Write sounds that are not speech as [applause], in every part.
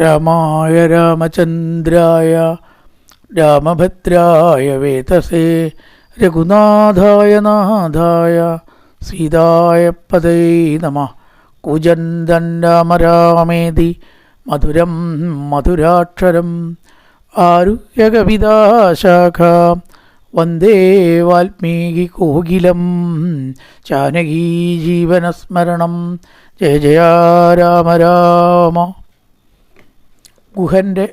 രാമായ രാമചന്ദ്രായ രാമഭദ്രായ വേതസേ രഘുനാഥായ നാഥായ സീതായ പതൈ നമ. കുജന്തൻ മധുരം മധുരാക്ഷരം ആരുഗവിദാശാഖ വന്ദേ വാൽമീകി കോകിലം ജാനകീ ജീവനസ്മരണം ജയ ജയ രാമ രാമ. ഗുഹന്റെ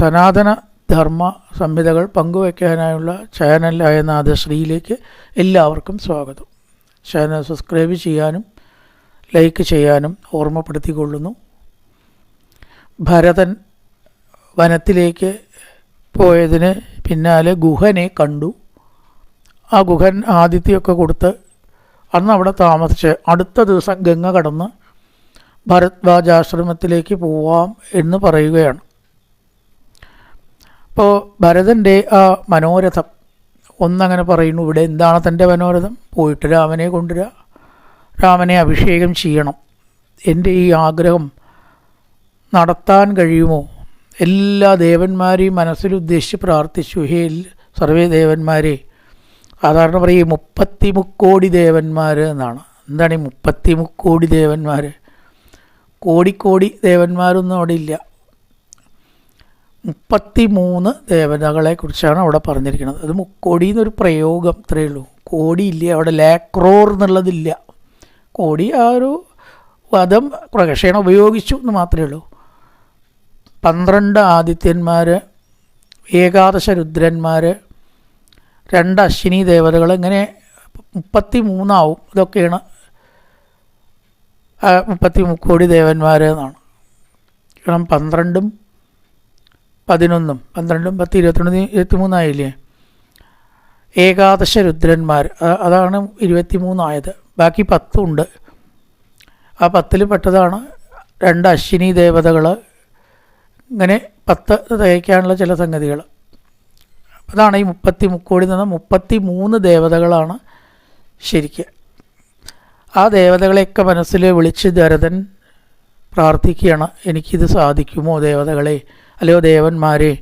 സനാതന ധർമ്മ സംഹിതകൾ പങ്കുവയ്ക്കാനായുള്ള ചാനലായ നാദശ്രീയിലേക്ക് എല്ലാവർക്കും സ്വാഗതം. ചാനൽ സബ്സ്ക്രൈബ് ചെയ്യാനും ലൈക്ക് ചെയ്യാനും ഓർമ്മപ്പെടുത്തിക്കൊള്ളുന്നു. ഭരതൻ വനത്തിലേക്ക് പോയതിന് പിന്നാലെ ഗുഹനെ കണ്ടു. ആ ഗുഹൻ ആദിത്യമൊക്കെ കൊടുത്ത് അന്ന് അവിടെ താമസിച്ച് അടുത്ത ദിവസം ഗംഗ കടന്ന് ഭരദ്വാജാശ്രമത്തിലേക്ക് പോവാം എന്ന് പറയുകയാണ്. അപ്പോൾ ഭരതന്റെ ആ മനോരഥം ഒന്നങ്ങനെ പറയുന്നു ഇവിടെ എന്താണ് തന്റെ മനോരഥം? പോയിട്ട് രാമനെ കൊണ്ടുവരിക രാമനെ അഭിഷേകം ചെയ്യണം. എന്റെ ഈ ആഗ്രഹം നടത്താൻ കഴിയുമോ? എല്ലാ ദേവന്മാരെയും മനസ്സിലുദ്ദേശിച്ച് പ്രാർത്ഥിച്ചു. ഹേ സർവേ ദേവന്മാരെ സാധാരണ പറയും മുപ്പത്തി മുക്കോടി ദേവന്മാർ എന്നാണ്. എന്താണ് ഈ മുപ്പത്തി മുക്കോടി ദേവന്മാർ കോടിക്കോടി ദേവന്മാരൊന്നും അവിടെ ഇല്ല. മുപ്പത്തി മൂന്ന് ദേവതകളെ കുറിച്ചാണ് അവിടെ പറഞ്ഞിരിക്കുന്നത്. അത് മുക്കോടി എന്നൊരു പ്രയോഗം ഇത്രയേ ഉള്ളൂ. കോടി ഇല്ല അവിടെ ലാക്രോർ എന്നുള്ളതില്ല. കോടി ആ ഒരു വധം പ്രകക്ഷേണ ഉപയോഗിച്ചു എന്ന് മാത്രമേ ഉള്ളൂ. പന്ത്രണ്ട് ആദിത്യന്മാർ ഏകാദശ രുദ്രന്മാർ രണ്ട് അശ്വിനി ദേവതകൾ ഇങ്ങനെ മുപ്പത്തി മൂന്നാവും ഇതൊക്കെയാണ് മുപ്പത്തി മുക്കോടി ദേവന്മാർ എന്നാണ്. കാരണം പന്ത്രണ്ടും പതിനൊന്നും പന്ത്രണ്ടും പത്ത് ഇരുപത്തിരണ്ട് ഇരുപത്തി മൂന്നായില്ലേ ഏകാദശ രുദ്രന്മാർ അതാണ് ഇരുപത്തി മൂന്നായത് ബാക്കി പത്തും ഉണ്ട് ആ പത്തിൽ പെട്ടതാണ് രണ്ട് അശ്വിനി ദേവതകൾ. ഇങ്ങനെ പത്ത് തയ്ക്കാനുള്ള ചില സംഗതികൾ. അതാണ് ഈ മുപ്പത്തി മുക്കോടി നിന്ന് മുപ്പത്തി മൂന്ന് ദേവതകളാണ് ശരിക്ക്. ആ ദേവതകളെയൊക്കെ മനസ്സിൽ വിളിച്ച് ദരതൻ പ്രാർത്ഥിക്കുകയാണ്. എനിക്കിത് സാധിക്കുമോ ദേവതകളെ? അല്ലയോ ദേവന്മാരെ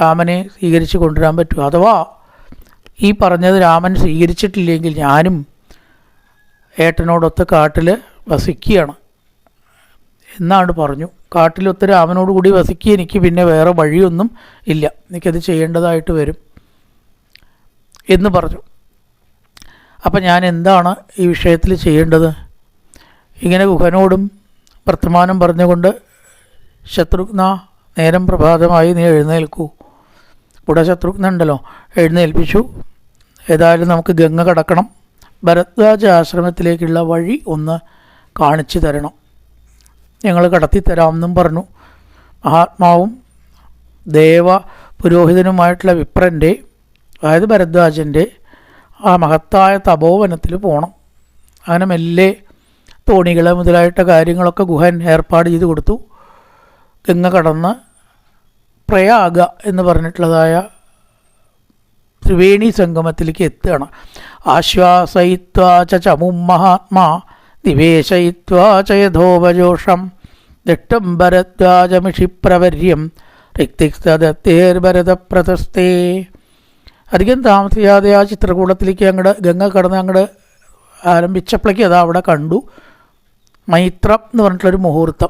രാമനെ സ്വീകരിച്ച് കൊണ്ടുവരാൻ പറ്റുമോ? അഥവാ ഈ പറഞ്ഞത് രാമൻ സ്വീകരിച്ചിട്ടില്ലെങ്കിൽ ഞാനും ഏട്ടനോടൊത്ത് കാട്ടിൽ വസിക്കുകയാണ്. എന്നാണ് പറഞ്ഞു. കാട്ടിലൊത്ത് രാമനോട് കൂടി വസിക്കുക എനിക്ക് പിന്നെ വേറെ വഴിയൊന്നും ഇല്ല. എനിക്കത് ചെയ്യേണ്ടതായിട്ട് വരും എന്ന് പറഞ്ഞു. അപ്പം ഞാൻ എന്താണ് ഈ വിഷയത്തിൽ ചെയ്യേണ്ടത്? ഇങ്ങനെ ഗുഹനോടും വർത്തമാനം പറഞ്ഞുകൊണ്ട് ശത്രുഘ്ന നേരം പ്രഭാതമായി നീ എഴുന്നേൽക്കൂ. ഇവിടെ ശത്രുഘ്ന ഉണ്ടല്ലോ എഴുന്നേൽപ്പിച്ചു. ഏതായാലും നമുക്ക് ഗംഗ കടക്കണം. ഭരദ്വാജ ആശ്രമത്തിലേക്കുള്ള വഴി ഒന്ന് കാണിച്ചു തരണം. ഞങ്ങൾ കടത്തിത്തരാമെന്നും പറഞ്ഞു. മഹാത്മാവും ദേവ പുരോഹിതനുമായിട്ടുള്ള വിപ്രന്റെ അതായത് ഭരദ്വാജന്റെ ആ മഹത്തായ തപോവനത്തിൽ പോകണം അങ്ങനെ മെല്ലെ തോണികൾ മുതലായിട്ട കാര്യങ്ങളൊക്കെ ഗുഹൻ ഏർപ്പാട് ചെയ്ത് കൊടുത്തു. ഗംഗ കടന്ന് പ്രയാഗ എന്ന് പറഞ്ഞിട്ടുള്ളതായ ത്രിവേണി സംഗമത്തിലേക്ക് എത്തുകയാണ്. ആശ്വാസയിത്വാ ചമും മഹാത്മാ നിവേശയിത്വാ ച യഥോപജോഷം ദിഷ്ടം ഋക്തിക്തദത്തേർഭരതപ്രതസ്തേ അധികം താമസിയാതെ ആ ചിത്രകൂടത്തിലേക്ക് അങ്ങോട്ട് ഗംഗ കടന്ന് അങ്ങോട്ട് ആരംഭിച്ചപ്പോഴേക്ക് അത് അവിടെ കണ്ടു. മൈത്രം എന്ന് പറഞ്ഞിട്ടുള്ളൊരു മുഹൂർത്തം.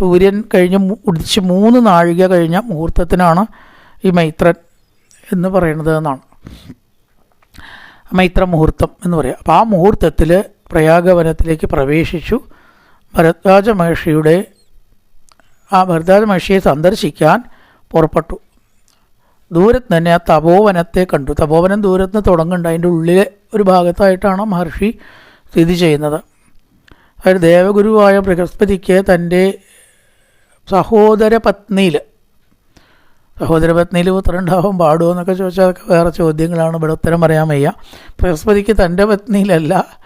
സൂര്യൻ കഴിഞ്ഞ് ഉടിച്ച് മൂന്ന് നാഴിക കഴിഞ്ഞ മുഹൂർത്തത്തിനാണ് ഈ മൈത്രൻ എന്ന് പറയുന്നത് എന്നാണ്. മൈത്ര മുഹൂർത്തം എന്ന് പറയാം. അപ്പോൾ ആ മുഹൂർത്തത്തിൽ പ്രയാഗവനത്തിലേക്ക് പ്രവേശിച്ചു. ഭരദ്വാജ മഹർഷിയുടെ ആ ഭരദ്വാജ മഹർഷിയെ സന്ദർശിക്കാൻ പുറപ്പെട്ടു. ദൂരത്ത് തന്നെ ആ തപോവനത്തെ കണ്ടു. തപോവനം ദൂരത്ത് നിന്ന് തുടങ്ങുന്നുണ്ട്. അതിന്റെ ഉള്ളിലെ ഒരു ഭാഗത്തായിട്ടാണ് മഹർഷി സ്ഥിതി ചെയ്യുന്നത്. അതായത് ദേവഗുരുവായ ബൃഹസ്പതിക്ക് തന്റെ സഹോദര പത്നിയിൽ സഹോദര പത്നിയിൽ പുത്രൻ ഉണ്ടാവാൻ പാടുമോ എന്നൊക്കെ ചോദിച്ചാൽ അതൊക്കെ വേറെ ചോദ്യങ്ങളാണ്. ഇവിടെ ഉത്തരം പറയാൻ വയ്യ. ബൃഹസ്പതിക്ക് തന്റെ പത്നിയിലല്ല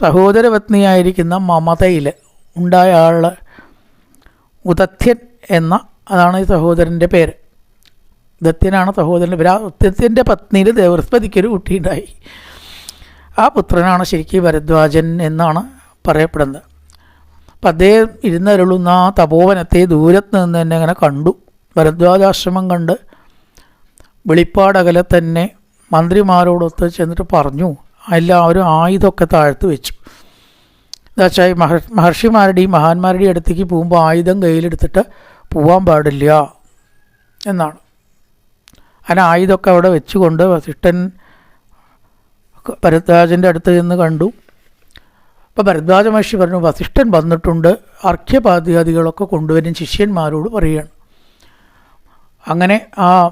സഹോദര പത്നിയായിരിക്കുന്ന മമതയിൽ ഉണ്ടായ ആൾ ഉദത്യൻ എന്ന അതാണ് ഈ സഹോദരന്റെ പേര്. ദത്യനാണ് ആ ദത്യത്തിന്റെ പത്നിയിൽ ബൃഹസ്പതിക്കൊരു കുട്ടിയുണ്ടായി. ആ പുത്രനാണ് ശരിക്കും ഭരദ്വാജൻ എന്നാണ് പറയപ്പെടുന്നത്. അപ്പം അദ്ദേഹം ഇരുന്നരുളുന്ന ആ തപോവനത്തെ ദൂരത്ത് നിന്ന് തന്നെ അങ്ങനെ കണ്ടു. ഭരദ്വാജാശ്രമം കണ്ട് വെളിപ്പാടകലെ തന്നെ മന്ത്രിമാരോടൊത്ത് ചെന്നിട്ട് പറഞ്ഞു എല്ലാവരും ആയുധമൊക്കെ താഴ്ത്തു വെച്ചു. എന്താച്ചാൽ മഹർ മഹർഷിമാരുടെയും മഹാന്മാരുടെയും അടുത്തേക്ക് പോകുമ്പോൾ ആയുധം കയ്യിലെടുത്തിട്ട് പോകാൻ പാടില്ല എന്നാണ്. അങ്ങനെ ആയുധമൊക്കെ അവിടെ വെച്ചുകൊണ്ട് വസിഷ്ഠൻ ഭരദ്വാജന്റെ അടുത്ത് നിന്ന് കണ്ടു. അപ്പോൾ ഭരദ്വാജ മഹർഷി പറഞ്ഞു വസിഷ്ഠൻ വന്നിട്ടുണ്ട് അർഘ്യപാദ്യാദികളൊക്കെ കൊണ്ടുവരും ശിഷ്യന്മാരോട് പറയുകയാണ് അങ്ങനെ ആ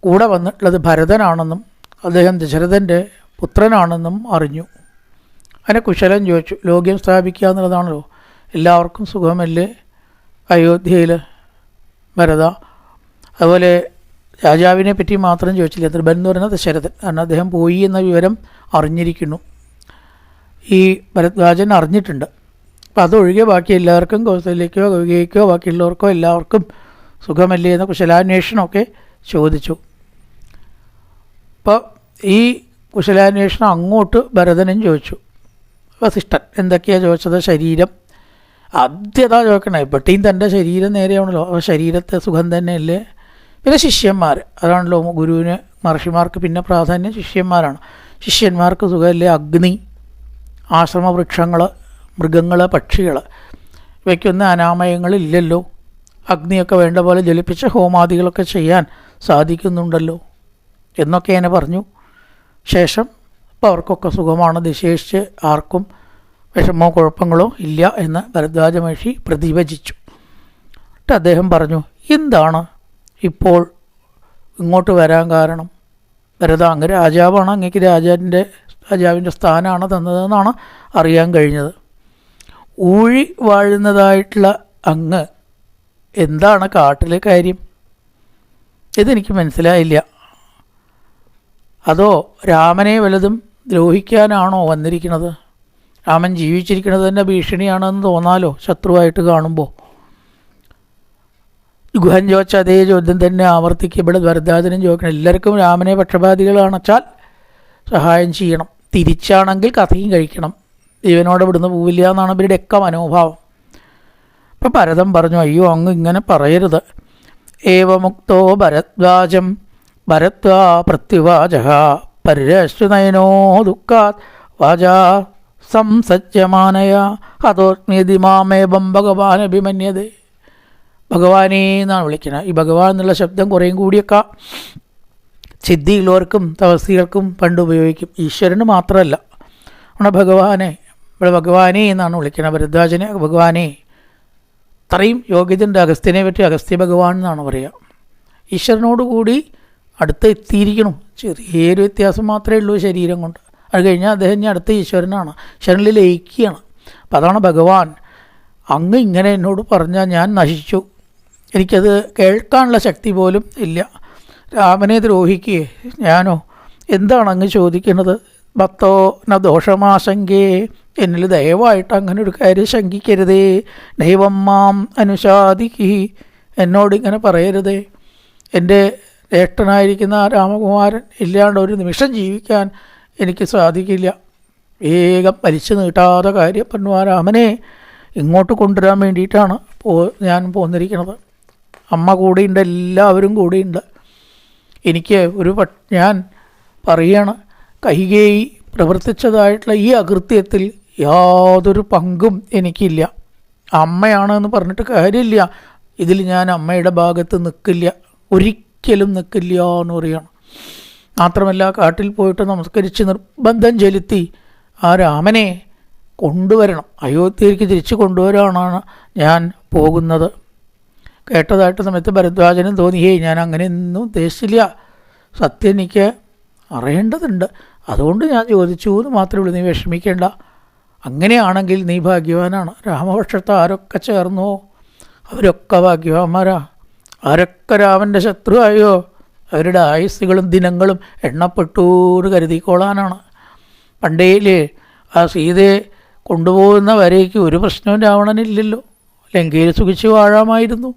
കൂടെ വന്നിട്ടുള്ളത് ഭരതനാണെന്നും അദ്ദേഹം ദശരഥന്റെ പുത്രനാണെന്നും അറിഞ്ഞു. അങ്ങനെ കുശലം ചോദിച്ചു ലോക്യം സ്ഥാപിക്കുക എന്നുള്ളതാണല്ലോ എല്ലാവർക്കും സുഖമല്ലേ? അയോധ്യയിൽ ഭരത. അതുപോലെ രാജാവിനെ പറ്റി മാത്രം ചോദിച്ചില്ല. ത്രിഭൻ എന്ന് പറയുന്നത് ദശരഥൻ. കാരണം അദ്ദേഹം പോയി എന്ന വിവരം അറിഞ്ഞിരിക്കുന്നു. ഈ ഭരദ്വാജൻ അറിഞ്ഞിട്ടുണ്ട്. അപ്പോൾ അതൊഴികെ ബാക്കി എല്ലാവർക്കും കൗസല്യക്കോ കൗകികയ്ക്കോ ബാക്കിയുള്ളവർക്കോ എല്ലാവർക്കും സുഖമല്ലേ എന്ന കുശലാന്വേഷണമൊക്കെ ചോദിച്ചു. അപ്പോൾ ഈ കുശലാന്വേഷണം അങ്ങോട്ട് ഭരതനും ചോദിച്ചു. വസിഷ്ഠൻ എന്തൊക്കെയാണ് ചോദിച്ചത്? ശരീരം. ആദ്യതാ ചോദിക്കണേ പെട്ടിയും തന്റെ ശരീരം നേരെയാണല്ലോ. അപ്പോൾ ശരീരത്തെ സുഖം തന്നെയല്ലേ? പിന്നെ ശിഷ്യന്മാർ. അതാണല്ലോ ഗുരുവിന് മഹർഷിമാർക്ക് പിന്നെ പ്രാധാന്യം ശിഷ്യന്മാരാണ്. ശിഷ്യന്മാർക്ക് സുഖമല്ലേ? അഗ്നി ആശ്രമവൃക്ഷങ്ങൾ മൃഗങ്ങൾ പക്ഷികൾ ഇവയ്ക്കൊന്നും അനാമയങ്ങളില്ലല്ലോ. അഗ്നിയൊക്കെ വേണ്ട പോലെ ജലിപ്പിച്ച ഹോമാദികളൊക്കെ ചെയ്യാൻ സാധിക്കുന്നുണ്ടല്ലോ എന്നൊക്കെ എന്നെ പറഞ്ഞു. ശേഷം അപ്പോൾ അവർക്കൊക്കെ സുഖമാണ്. നിശേഷിച്ച് ആർക്കും വിഷമോ കുഴപ്പങ്ങളോ ഇല്ല എന്ന് ഭരദ്വാജ മഹർഷി പ്രതിവചിച്ചു എന്നിട്ട് അദ്ദേഹം പറഞ്ഞു എന്താണ് ഇപ്പോൾ ഇങ്ങോട്ട് വരാൻ കാരണം ഭരത അങ്ങ് രാജാവാണ് അങ്ങേക്ക് രാജാവിന്റെ രാജാവിന്റെ സ്ഥാനമാണ് തന്നതെന്നാണ് അറിയാൻ കഴിഞ്ഞത്. ഊഴി വാഴുന്നതായിട്ടുള്ള അങ്ങ് എന്താണ് കാട്ടിലെ കാര്യം? ഇതെനിക്ക് മനസ്സിലായില്ല. അതോ രാമനെ വലതും ദ്രോഹിക്കാനാണോ വന്നിരിക്കുന്നത്? രാമൻ ജീവിച്ചിരിക്കുന്നത് തന്നെ ഭീഷണിയാണെന്ന് തോന്നാലോ ശത്രുവായിട്ട് കാണുമ്പോൾ? ഗുഹൻ ചോദിച്ച അതേ ചോദ്യം തന്നെ ആവർത്തിക്കുക. ഇവിടെ ഭരദ്വാജനും ചോദിക്കണം എല്ലാവർക്കും രാമനെ പക്ഷപാതികളാണച്ചാൽ സഹായം ചെയ്യണം. തിരിച്ചാണെങ്കിൽ കഥയും കഴിക്കണം. ഇവനോട് ഇവിടുന്ന് പോവില്ല എന്നാണ് ഇവരുടെയൊക്കെ മനോഭാവം. അപ്പം ഭരതൻ പറഞ്ഞു അയ്യോ അങ്ങ് ഇങ്ങനെ പറയരുത്. ഏവമുക്തോ ഭരദ്വാജം ഭരത്വാ പ്രത്യുവാച പരിരശ്രുനയനോ ദുഃഖാത് വാചാ സംസജ്ജമാനയ ഹതോസ്മീതി മാമേവം ഭഗവാൻ അഭിമന്യതേ ഭഗവാനേ എന്നാണ് വിളിക്കുന്നത്. ഈ ഭഗവാൻ എന്നുള്ള ശബ്ദം കുറേയും കൂടിയൊക്കെ സിദ്ധിയുള്ളവർക്കും തപസ്സികൾക്കും പണ്ട് ഉപയോഗിക്കും. ഈശ്വരന് മാത്രമല്ല. നമ്മുടെ ഭഗവാനെ ഇവിടെ ഭഗവാനേ എന്നാണ് വിളിക്കുന്നത്. ഭരദ്വാജനെ ഭഗവാനെ അത്രയും യോഗ്യതയുണ്ട്. അഗസ്ത്യനെ പറ്റി അഗസ്ത്യ ഭഗവാൻ എന്നാണ് പറയുക. ഈശ്വരനോട് കൂടി അടുത്ത് എത്തിയിരിക്കണം. ചെറിയൊരു വ്യത്യാസം മാത്രമേ ഉള്ളൂ ശരീരം കൊണ്ട്. അത് കഴിഞ്ഞാൽ അദ്ദേഹം ഇനി അടുത്ത ഈശ്വരനാണ്. ഈശ്വരനിൽ ലയിക്കുകയാണ്. അപ്പം അതാണ് ഭഗവാൻ. അങ്ങ് ഇങ്ങനെ എന്നോട് പറഞ്ഞാൽ ഞാൻ നശിച്ചു. എനിക്കത് കേൾക്കാനുള്ള ശക്തി പോലും ഇല്ല. രാമനെ ദ്രോഹിക്കുകയെ ഞാനോ? എന്താണ് അങ്ങ് ചോദിക്കുന്നത്? ഭക്തോ ന ദോഷമാശങ്കേ. എന്നിൽ ദയവായിട്ട് അങ്ങനെ ഒരു കാര്യം ശങ്കിക്കരുതേ. ദൈവം മാം അനുശാദിക്കി. എന്നോട് ഇങ്ങനെ പറയരുതേ. എന്റെ ജ്യേഷ്ഠനായിരിക്കുന്ന രാമകുമാരൻ ഇല്ലാണ്ട് ഒരു നിമിഷം ജീവിക്കാൻ എനിക്ക് സാധിക്കില്ല. വേഗം വലിച്ചു നീട്ടാതെ കാര്യം പറഞ്ഞു ആ രാമനെ. ഇങ്ങോട്ട് കൊണ്ടുവരാൻ വേണ്ടിയിട്ടാണ് പോ ഞാൻ പോന്നിരിക്കുന്നത്. അമ്മ കൂടിയുണ്ട് എല്ലാവരും കൂടിയുണ്ട്. എനിക്ക് ഒരു ഞാൻ പറയണ കൈകേയി പ്രവർത്തിച്ചതായിട്ടുള്ള ഈ അകൃത്യത്തിൽ യാതൊരു പങ്കും എനിക്കില്ല. അമ്മയാണ് എന്ന് പറഞ്ഞിട്ട് കാര്യമില്ല. ഇതിൽ ഞാൻ അമ്മയുടെ ഭാഗത്ത് നിൽക്കില്ല ഒരിക്കലും നിൽക്കില്ല എന്ന് പറയണം. മാത്രമല്ല കാട്ടിൽ പോയിട്ട് നമസ്കരിച്ച് നിർബന്ധം ചെലുത്തി ആ രാമനെ കൊണ്ടുവരണം. അയോധ്യയിലേക്ക് തിരിച്ചു കൊണ്ടുവരാനാണ് ഞാൻ പോകുന്നത്. കേട്ടതായിട്ട് സമയത്ത് ഭരദ്വാജനും തോന്നി ഹേ ഞാൻ അങ്ങനെ ഒന്നും ഉദ്ദേശിച്ചില്ല. സത്യം എനിക്ക് അറിയേണ്ടതുണ്ട്. അതുകൊണ്ട് ഞാൻ ചോദിച്ചു എന്ന് മാത്രമേ ഉള്ളൂ നീ വിഷമിക്കേണ്ട. അങ്ങനെയാണെങ്കിൽ നീ ഭാഗ്യവാനാണ്. രാമപക്ഷത്ത് ആരൊക്കെ ചേർന്നോ? അവരൊക്കെ ഭാഗ്യവാന്മാരാ. ആരൊക്കെ രാമന്റെ ശത്രുവായോ? അവരുടെ ആയുസ്സുകളും ദിനങ്ങളും എണ്ണപ്പെട്ടു എന്ന് കരുതിക്കോളാനാണ് പണ്ടേൽ ആ സീതയെ കൊണ്ടുപോകുന്ന വരേക്ക് ഒരു പ്രശ്നവും രാവണനില്ലല്ലോ. ലങ്കയിൽ സുഖിച്ച് വാഴാമായിരുന്നു.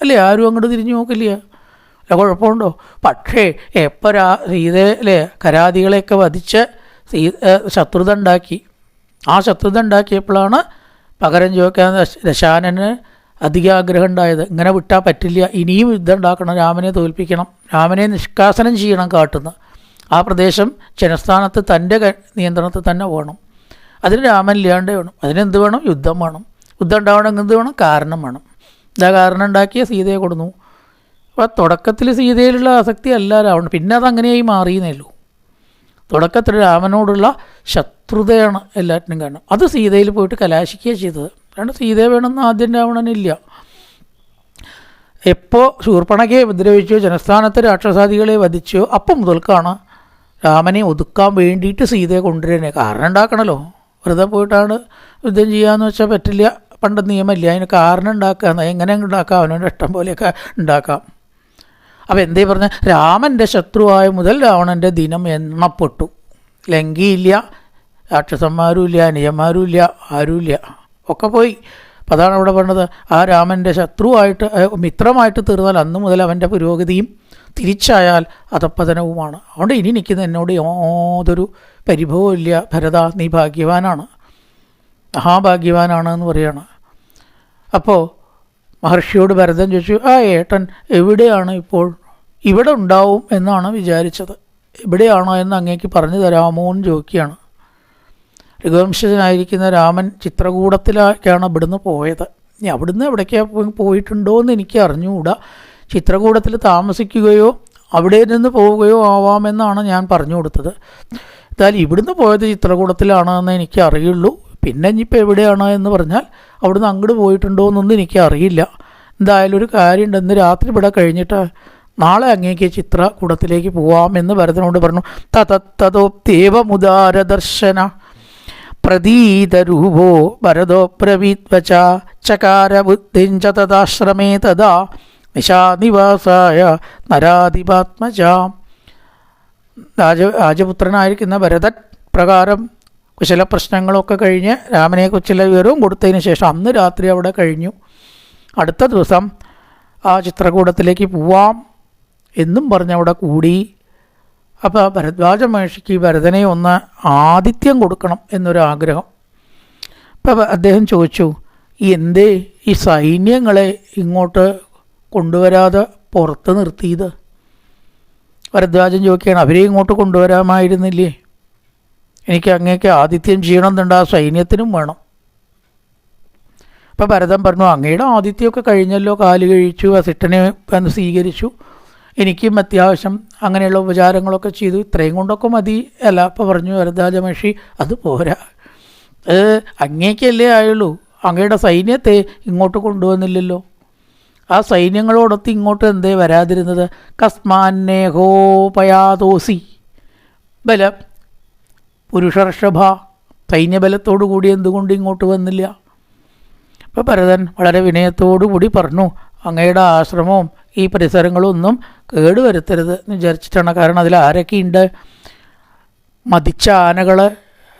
അല്ലേ? ആരും അങ്ങോട്ട് തിരിഞ്ഞു നോക്കില്ല. അല്ല കുഴപ്പമുണ്ടോ? പക്ഷേ എപ്പോൾ രാ സീതയിലെ കരാതികളെയൊക്കെ വധിച്ച് സീ ശത്രുത ഉണ്ടാക്കി ആ ശത്രുത ഉണ്ടാക്കിയപ്പോഴാണ് പകരം ചോദിക്കാൻ ദശ- ദശാനന് അധികാഗ്രഹം ഉണ്ടായത്. ഇങ്ങനെ വിട്ടാൽ പറ്റില്ല. ഇനിയും യുദ്ധം ഉണ്ടാക്കണം. രാമനെ തോൽപ്പിക്കണം. രാമനെ നിഷ്കാസനം ചെയ്യണം കാട്ടുന്ന. ആ പ്രദേശം ജനസ്ഥാനത്ത് തന്റെ നിയന്ത്രണത്തിൽ തന്നെ വേണം. അതിന് രാമൻ ഇല്ലാണ്ട് വേണം. അതിനെന്ത് വേണം? യുദ്ധം വേണം. യുദ്ധം ഉണ്ടാവണമെങ്കിൽ എന്ത് വേണം? കാരണം വേണം. ഇതാ കാരണം ഉണ്ടാക്കിയ സീതയെ കൊടുന്നു. അപ്പോൾ തുടക്കത്തിൽ സീതയിലുള്ള ആസക്തി അല്ല രാവണൻ പിന്നെ അത് അങ്ങനെയായി മാറിയെന്നേ ഉള്ളൂ തുടക്കത്തിൽ രാമനോടുള്ള ശത്രുതയാണ് എല്ലാറ്റിനും കാരണം. അത് സീതയിൽ പോയിട്ട് കലാശിക്കുകയാണ് ചെയ്തത്. കാരണം സീതയെ വേണമെന്ന് ആദ്യം രാവണനില്ല. എപ്പോൾ ശൂർപ്പണകയെ ഉപദ്രവിച്ചോ ജനസ്ഥാനത്ത് രാക്ഷസാദികളെ വധിച്ചോ അപ്പം മുതൽക്കാണ് രാമനെ ഒതുക്കാൻ വേണ്ടിയിട്ട് സീതയെ കൊണ്ടുവരുന്നത് കാരണം ഉണ്ടാക്കണമല്ലോ വെറുതെ പോയിട്ടാണ് യുദ്ധം ചെയ്യാന്ന് വെച്ചാൽ പറ്റില്ല. പണ്ട് നിയമമില്ല അതിനൊക്കെ കാരണം ഉണ്ടാക്കുക. എങ്ങനെ ഉണ്ടാക്കാം? അവനവന്റെ ഇഷ്ടം പോലെയൊക്കെ ഉണ്ടാക്കാം. അപ്പോൾ എന്തേ പറഞ്ഞ? രാമന്റെ ശത്രുവായ മുതൽ രാവണന്റെ ദിനം എണ്ണപ്പെട്ടു. ലങ്കിയില്ല രാക്ഷസന്മാരും ഇല്ല അനിയന്മാരും ഇല്ല ആരുമില്ല ഒക്കെ പോയി. അപ്പം അതാണ് അവിടെ പറഞ്ഞത്. ആ രാമന്റെ ശത്രുവായിട്ട് മിത്രമായിട്ട് തീർന്നാൽ അന്ന് മുതൽ അവന്റെ പുരോഗതിയും തിരിച്ചായാൽ അധപ്പതനവുമാണ് അതുകൊണ്ട് ഇനി നിൽക്കുന്ന എന്നോട് യാതൊരു പരിഭവമില്ല ഭരത നീ ഭാഗ്യവാനാണ്. മഹാഭാഗ്യവാനാണ് എന്ന് പറയണം. അപ്പോൾ മഹർഷിയോട് ഭരതൻ ചോദിച്ചു ആ ഏട്ടൻ എവിടെയാണ് ഇപ്പോൾ? ഇവിടെ ഉണ്ടാവും എന്നാണ് വിചാരിച്ചത്. എവിടെയാണോ എന്ന് അങ്ങേക്ക് പറഞ്ഞു തരാമോ എന്ന് ചോദിക്കുകയാണ്. രഘുവംശജനായിരിക്കുന്ന രാമൻ ചിത്രകൂടത്തിലേക്കാണ് ഇവിടുന്ന് പോയത്. ഇനി അവിടുന്ന് എവിടേക്കാണ് പോയിട്ടുണ്ടോ എന്ന് എനിക്ക് അറിഞ്ഞുകൂടാ. ചിത്രകൂടത്തിൽ താമസിക്കുകയോ അവിടെ നിന്ന് പോവുകയോ ആവാമെന്നാണ് ഞാൻ പറഞ്ഞു കൊടുത്തത്. എന്നാൽ ഇവിടുന്ന് പോയത് ചിത്രകൂടത്തിലാണെന്ന് എനിക്ക് അറിയുള്ളൂ. പിന്നെ ഇനിയിപ്പോൾ എവിടെയാണ് എന്ന് പറഞ്ഞാൽ അവിടുന്ന് അങ്ങോട്ട് പോയിട്ടുണ്ടോ എന്നൊന്നും എനിക്ക് അറിയില്ല. എന്തായാലും ഒരു കാര്യമുണ്ട്. ഇന്ന് രാത്രി ഇവിടെ കഴിഞ്ഞിട്ട് നാളെ അങ്ങേക്ക് ചിത്ര കൂടത്തിലേക്ക് പോവാമെന്ന് ഭരതനോട് പറഞ്ഞു. തതോപ്തേവമുദാരദർശന പ്രതീതരൂപോ ഭരതോ പ്രവീത്വച ചകാര ബുദ്ധിഞ്ച തദാശ്രമേ തഥാ. നിശാനിവാസായ നരാധിപാത്മജ. രാജ രാജപുത്രനായിരിക്കുന്ന ഭരതൻ പ്രകാരം കുശല പ്രശ്നങ്ങളൊക്കെ കഴിഞ്ഞ് രാമനെക്കുറിച്ചുള്ള വിവരവും കൊടുത്തതിന് ശേഷം അന്ന് രാത്രി അവിടെ കഴിഞ്ഞു. അടുത്ത ദിവസം ആ ചിത്രകൂടത്തിലേക്ക് പോവാം എന്നും പറഞ്ഞ് അവിടെ കൂടി. അപ്പോൾ ഭരദ്വാജ മഹർഷിക്ക് ഭരതനെ ഒന്ന് ആതിഥ്യം കൊടുക്കണം എന്നൊരാഗ്രഹം. അപ്പോൾ അദ്ദേഹം ചോദിച്ചു എന്തേ ഈ സൈന്യങ്ങളെ ഇങ്ങോട്ട് കൊണ്ടുവരാതെ പുറത്ത് നിർത്തിയത്? ഭരദ്വാജൻ ചോദിക്കുകയാണ് അവരെ ഇങ്ങോട്ട് കൊണ്ടുവരാമായിരുന്നില്ലേ? എനിക്ക് അങ്ങേക്ക് ആതിഥ്യം ചെയ്യണമെന്നുണ്ട് ആ സൈന്യത്തിനും വേണം. അപ്പോൾ ഭരതൻ പറഞ്ഞു അങ്ങയുടെ ആതിഥ്യമൊക്കെ കഴിഞ്ഞല്ലോ കാൽ കഴിച്ചു അസിട്ടനെ വന്ന് സ്വീകരിച്ചു. എനിക്കും അത്യാവശ്യം അങ്ങനെയുള്ള ഉപചാരങ്ങളൊക്കെ ചെയ്തു. ഇത്രയും കൊണ്ടൊക്കെ മതി. അല്ല അപ്പോൾ പറഞ്ഞു വരദാജ മഹർഷി അത് പോരാ. അങ്ങേക്കല്ലേ ആയുള്ളൂ. അങ്ങയുടെ സൈന്യത്തെ ഇങ്ങോട്ട് കൊണ്ടുവന്നില്ലല്ലോ. ആ സൈന്യങ്ങളോടൊത്ത് ഇങ്ങോട്ട് എന്തേ വരാതിരുന്നത്? കസ്മാന്നേഹോപയാതോസി. ബലം. പുരുഷർഷഭ സൈന്യബലത്തോടു കൂടി എന്തുകൊണ്ട് ഇങ്ങോട്ട് വന്നില്ല? അപ്പോൾ ഭരതൻ വളരെ വിനയത്തോടു കൂടി പറഞ്ഞു അങ്ങയുടെ ആശ്രമവും ഈ പരിസരങ്ങളൊന്നും കേടുവരുത്തരുത് എന്ന് വിചാരിച്ചിട്ടാണ്. കാരണം അതിൽ ആരൊക്കെയുണ്ട് മതിച്ച ആനകൾ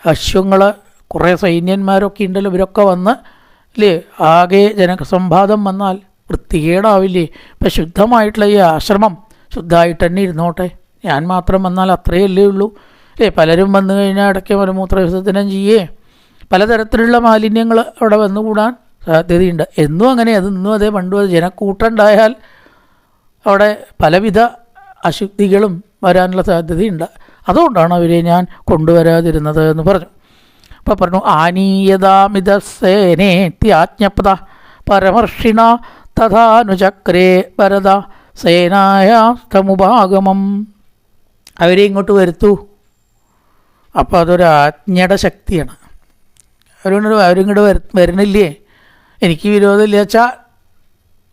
അശ്വങ്ങൾ കുറേ സൈന്യന്മാരൊക്കെ ഉണ്ടല്ലോ. ഇവരൊക്കെ വന്ന് അല്ലേ ആകെ ജനസമ്പാദം വന്നാൽ വൃത്തികേടാവില്ലേ? ഇപ്പം ശുദ്ധമായിട്ടുള്ള ഈ ആശ്രമം ശുദ്ധമായിട്ട് തന്നെ ഇരുന്നോട്ടെ. ഞാൻ മാത്രം വന്നാൽ അത്രയല്ലേ ഉള്ളൂ. അല്ലേ പലരും വന്നു കഴിഞ്ഞാൽ ഇടയ്ക്ക് മലമൂത്ര വിസർജനം ചെയ്യേ. പലതരത്തിലുള്ള മാലിന്യങ്ങൾ അവിടെ വന്നുകൂടാൻ സാധ്യതയുണ്ട്. എന്നും അങ്ങനെ അത് ഇന്നും അതേ പണ്ടും അത്. ജനക്കൂട്ടുണ്ടായാൽ അവിടെ പലവിധ അശുദ്ധികളും വരാനുള്ള സാധ്യതയുണ്ട്. അതുകൊണ്ടാണ് അവരെ ഞാൻ കൊണ്ടുവരാതിരുന്നത് എന്ന് പറഞ്ഞു. അപ്പോൾ പറഞ്ഞു ആനീയതാമിതസേനേത്യാജ്ഞപത പരമർഷിണ തഥാനുചക്രേ ഭരത സേനായാസ്തമുപാഗമം. അവരെ ഇങ്ങോട്ട് വരുത്തൂ. അപ്പോൾ അതൊരു ആജ്ഞയുടെ ശക്തിയാണ്. അവരോട് അവരിങ്ങോട്ട് വര വരുന്നില്ലേ? എനിക്ക് വിരോധമില്ല. വെച്ചാൽ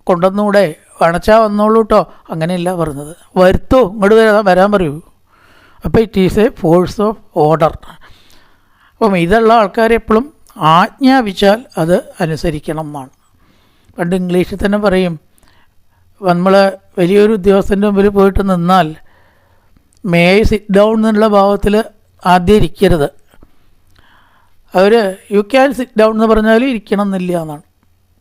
കൊണ്ടുവന്നൂടെ. വണച്ചാ വന്നോളൂ കേട്ടോ അങ്ങനെയല്ല പറഞ്ഞത്. വരുത്തോ. ഇങ്ങോട്ട് വരാൻ വരാൻ പറയൂ. അപ്പോൾ it is a force of order അപ്പം ഇതുള്ള ആൾക്കാർ എപ്പോഴും ആജ്ഞാപിച്ചാൽ അത് അനുസരിക്കണം എന്നാണ്. പണ്ട് ഇംഗ്ലീഷിൽ തന്നെ പറയും നമ്മൾ വലിയൊരു ഉദ്യോഗസ്ഥന്റെ മുമ്പിൽ പോയിട്ട് നിന്നാൽ മേ സിറ്റ് ഡൗൺ എന്നുള്ള ഭാവത്തിൽ ആദ്യം ഇരിക്കരുത് അവർ യു ക്യാൻ സിറ്റ് ഡൗൺ എന്ന് പറഞ്ഞാലും ഇരിക്കണം എന്നില്ല എന്നാണ്.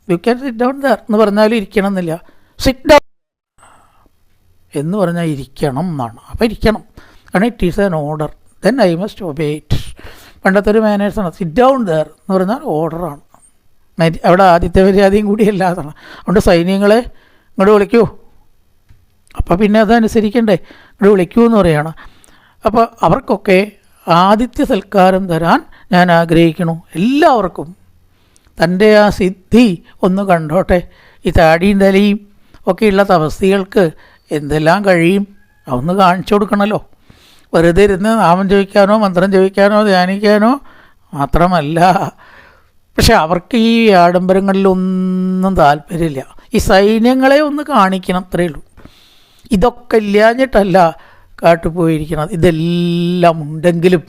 You can sit down there എന്ന് പറഞ്ഞാലും ഇരിക്കണം എന്നില്ല സിറ്റ് ഡൗൺ എന്ന് പറഞ്ഞാൽ ഇരിക്കണം എന്നാണ്. അപ്പോൾ ഇരിക്കണം. കാരണം it is an order then I must obey it പണ്ടത്തെ ഒരു മാനേഴ്സാണ് സിറ്റ് ഡൗൺ ദർ എന്ന് പറഞ്ഞാൽ ഓർഡറാണ് അവിടെ ആദ്യത്തെ മര്യാദയും കൂടി അല്ലാതാണ്. അതുകൊണ്ട് സൈന്യങ്ങളെ ഇങ്ങോട്ട് വിളിക്കൂ. അപ്പോൾ പിന്നെ അതനുസരിക്കണ്ടേ? ഇങ്ങോട്ട് വിളിക്കൂ എന്ന് പറയുകയാണ് അപ്പോൾ അവർക്കൊക്കെ ആദിത്യ സൽക്കാരം തരാൻ ഞാൻ ആഗ്രഹിക്കുന്നു. എല്ലാവർക്കും തന്റെ ആ സിദ്ധി ഒന്ന് കണ്ടോട്ടെ. ഈ താടിയും തലയും ഒക്കെയുള്ള തപസ്തികൾക്ക് എന്തെല്ലാം കഴിയും? അതൊന്ന് കാണിച്ചു കൊടുക്കണമല്ലോ വെറുതെ ഇരുന്ന് നാമം ചോദിക്കാനോ മന്ത്രം ചോദിക്കാനോ ധ്യാനിക്കാനോ മാത്രമല്ല. പക്ഷെ അവർക്ക് ഈ ആഡംബരങ്ങളിലൊന്നും താല്പര്യമില്ല. ഈ സൈന്യങ്ങളെ ഒന്ന് കാണിക്കണം അത്രയേ ഉള്ളൂ. ഇതൊക്കെ ഇല്ലാഞ്ഞിട്ടല്ല കാട്ടുപോയിരിക്കുന്നത് ഇതെല്ലാം ഉണ്ടെങ്കിലും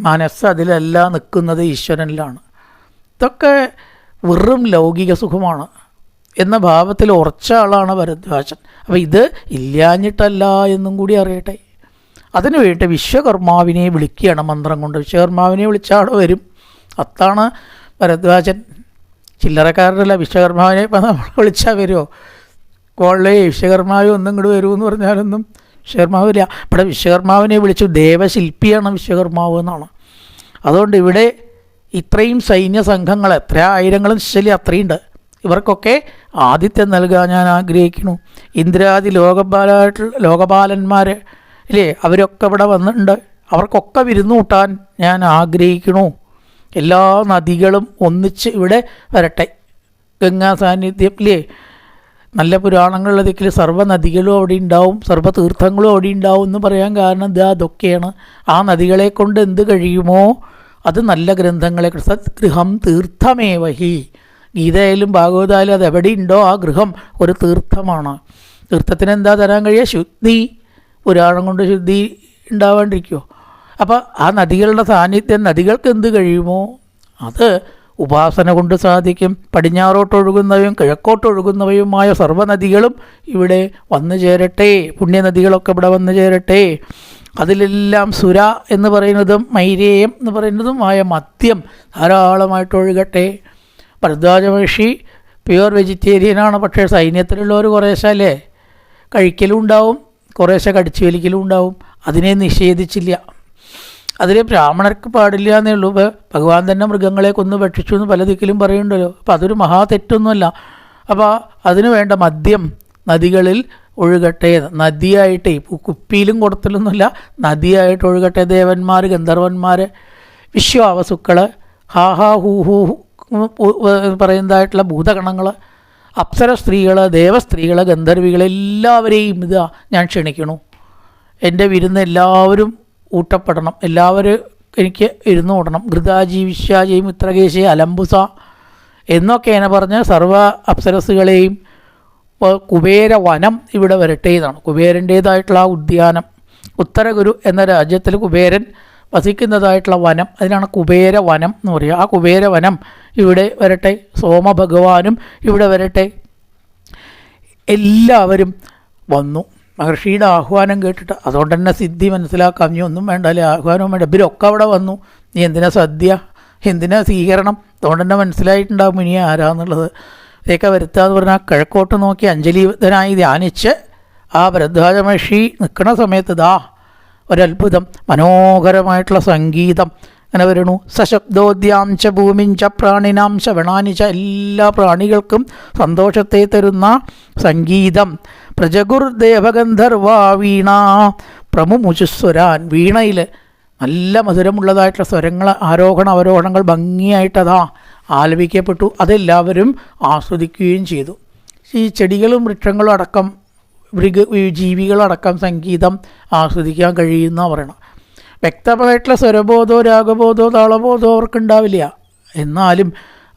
മനസ്സ് അതിലെല്ലാം നിൽക്കുന്നത് ഈശ്വരനിലാണ്. ഇതൊക്കെ വെറും ലൗകിക സുഖമാണ് എന്ന ഭാവത്തിൽ ഉറച്ച ആളാണ് ഭരദ്വാജൻ. അപ്പോൾ ഇത് ഇല്ലാഞ്ഞിട്ടല്ല എന്നും കൂടി അറിയട്ടെ. അതിനു വേണ്ടി വിശ്വകർമാവിനെ വിളിക്കുകയാണ് മന്ത്രം കൊണ്ട്. വിശ്വകർമാവിനെ വിളിച്ചാൾ വരും. അത്താണ് ഭരദ്വാജൻ. ചില്ലറക്കാരനല്ല വിശ്വകർമാവിനെ ഇപ്പം നമ്മൾ വിളിച്ചാൽ വരുമോ കോളേ വിശ്വകർമാവ് ഒന്നും ഇങ്ങോട്ട് വരുമെന്ന് പറഞ്ഞാലൊന്നും വിശ്വകർമാവില്ല. ഇവിടെ വിശ്വകർമാവിനെ വിളിച്ചു ദേവശില്പിയാണ് വിശ്വകർമാവ് എന്നാണ്. അതുകൊണ്ട് ഇവിടെ ഇത്രയും സൈന്യ സംഘങ്ങൾ എത്ര ആയിരങ്ങളും ശരി അത്രയുണ്ട്. ഇവർക്കൊക്കെ ആദിത്യം നൽകാൻ ഞാൻ ആഗ്രഹിക്കുന്നു. ഇന്ദിരാദി ലോകപാലായിട്ടുള്ള ലോകപാലന്മാർ ഇല്ലേ അവരൊക്കെ ഇവിടെ വന്നിട്ടുണ്ട്. അവർക്കൊക്കെ വിരുന്നു കൂട്ടാൻ ഞാൻ ആഗ്രഹിക്കുന്നു. എല്ലാ നദികളും ഒന്നിച്ച് ഇവിടെ വരട്ടെ. ഗംഗാ സാന്നിധ്യം ഇല്ലേ? നല്ല പുരാണങ്ങളിൽ അതൊക്കെ സർവ നദികളും അവിടെ ഉണ്ടാവും സർവ തീർത്ഥങ്ങളും അവിടെ ഉണ്ടാവും എന്ന് പറയാൻ കാരണം ഇത് അതൊക്കെയാണ്. ആ നദികളെ കൊണ്ട് എന്ത് കഴിയുമോ അത് നല്ല ഗ്രന്ഥങ്ങളെ സത്ഗൃഹം തീർത്ഥമേവഹി ഗീതയിലും ഭാഗവതായാലും അത് എവിടെ എവിടെയുണ്ടോ ആ ഗൃഹം ഒരു തീർത്ഥമാണ്. തീർത്ഥത്തിന് എന്താ തരാൻ കഴിയുക? ശുദ്ധി. പുരാണം കൊണ്ട് ശുദ്ധി ഉണ്ടാവാണ്ടിരിക്കുമോ അപ്പോൾ ആ നദികളുടെ സാന്നിധ്യം നദികൾക്ക് എന്ത് കഴിയുമോ? അത് ഉപാസന കൊണ്ട് സാധിക്കും. പടിഞ്ഞാറോട്ടൊഴുകുന്നവയും കിഴക്കോട്ടൊഴുകുന്നവയുമായ സർവനദികളും ഇവിടെ വന്നു ചേരട്ടെ. പുണ്യനദികളൊക്കെ ഇവിടെ വന്നു ചേരട്ടെ. അതിലെല്ലാം സുര എന്ന് പറയുന്നതും മൈരേയം എന്ന് പറയുന്നതുമായ മദ്യം ധാരാളമായിട്ട് ഒഴുകട്ടെ. ഭരദ്വാജ മഹർഷി പ്യുവർ വെജിറ്റേറിയനാണ്. പക്ഷേ സൈന്യത്തിലുള്ളവർ കുറേശ്ശെ അല്ലേ? കഴിക്കലും ഉണ്ടാവും കുറേശ്ശെ കടിച്ചു വലിക്കലും ഉണ്ടാവും. അതിനെ നിഷേധിച്ചില്ല. അതിൽ ബ്രാഹ്മണർക്ക് പാടില്ല എന്നേ ഉള്ളൂ ഇപ്പോൾ ഭഗവാൻ തന്നെ മൃഗങ്ങളെ കൊന്ന് ഭക്ഷിച്ചു എന്ന് പല ദിക്കിലും പറയുന്നുണ്ടല്ലോ. അപ്പോൾ അതൊരു മഹാ തെറ്റൊന്നുമല്ല. അപ്പോൾ അതിന് വേണ്ട മദ്യം നദികളിൽ ഒഴുകട്ടെ. നദിയായിട്ട് കുപ്പിയിലും കൊടുത്തലൊന്നുമില്ല. നദിയായിട്ട് ഒഴുകട്ടെ. ദേവന്മാർ ഗന്ധർവന്മാർ വിശ്വാവസുക്കൾ ഹാ ഹാ ഹൂ ഹൂ പറയുന്നതായിട്ടുള്ള ഭൂതഗണങ്ങൾ അപ്സര സ്ത്രീകൾ ദേവസ്ത്രീകൾ ഗന്ധർവികൾ എല്ലാവരെയും ഇതാ ഞാൻ ക്ഷണിക്കണു. എന്റെ വിരുന്ന് എല്ലാവരും ഊട്ടപ്പെടണം. എല്ലാവരും എനിക്ക് ഇരുന്ന് ഓടണം ഘൃതാജി വിശ്വാജി മിത്രകേശി അലംബുസ എന്നൊക്കെയാണ് പറഞ്ഞ് സർവ അപ്സരസുകളെയും കുബേര വനം ഇവിടെ വരട്ടെ എന്നാണ്. കുബേരന്റേതായിട്ടുള്ള ആ ഉദ്യാനം ഉത്തരഗുരു എന്ന രാജ്യത്തിൽ കുബേരൻ വസിക്കുന്നതായിട്ടുള്ള വനം അതിനാണ് കുബേര വനം എന്ന് പറയുക. ആ കുബേര വനം ഇവിടെ വരട്ടെ സോമഭഗവാനും ഇവിടെ വരട്ടെ. എല്ലാവരും വന്നു. മഹർഷിയുടെ ആഹ്വാനം കേട്ടിട്ട് അതുകൊണ്ട് തന്നെ സിദ്ധി മനസ്സിലാക്കാം. നീ ഒന്നും വേണ്ട അല്ലെ? ആഹ്വാനവും വേണ്ട. ഇവരൊക്കെ അവിടെ വന്നു. നീ എന്തിനാ സദ്യ? എന്തിനാ സ്വീകരണം? അതുകൊണ്ട് തന്നെ മനസ്സിലായിട്ടുണ്ടാകും ഇനി ആരാന്നുള്ളത്. ഇതൊക്കെ വരുത്താന്ന് പറഞ്ഞാൽ കിഴക്കോട്ട് നോക്കി അഞ്ജലിതനായി ധ്യാനിച്ച് ആ ഭരദ്വാജ മഹർഷി നിൽക്കുന്ന സമയത്ത് ദാ ഒരത്ഭുതം മനോഹരമായിട്ടുള്ള സംഗീതം. അങ്ങനെ വരണു. സശബ്ദോദ്യാം ച ഭൂമിം ച പ്രാണിനാം ശവണാനി വെണാനി ച എല്ലാ പ്രാണികൾക്കും സന്തോഷത്തെ തരുന്ന സംഗീതം. പ്രജഗുർ ദേവഗന്ധർവ വീണ പ്രമുമുചുസ്വരാൻ വീണയിൽ നല്ല മധുരമുള്ളതായിട്ടുള്ള സ്വരങ്ങൾ ആരോഹണ അവരോഹണങ്ങൾ ഭംഗിയായിട്ടതാ ആലപിക്കപ്പെട്ടു. അതെല്ലാവരും ആസ്വദിക്കുകയും ചെയ്തു. ഈ ചെടികളും വൃക്ഷങ്ങളും അടക്കം മൃഗ ജീവികളടക്കം സംഗീതം ആസ്വദിക്കാൻ കഴിയുന്ന പറയണം വ്യക്തമായിട്ടുള്ള സ്വരബോധോ രാഗബോധോ താളബോധോ അവർക്കുണ്ടാവില്ല. എന്നാലും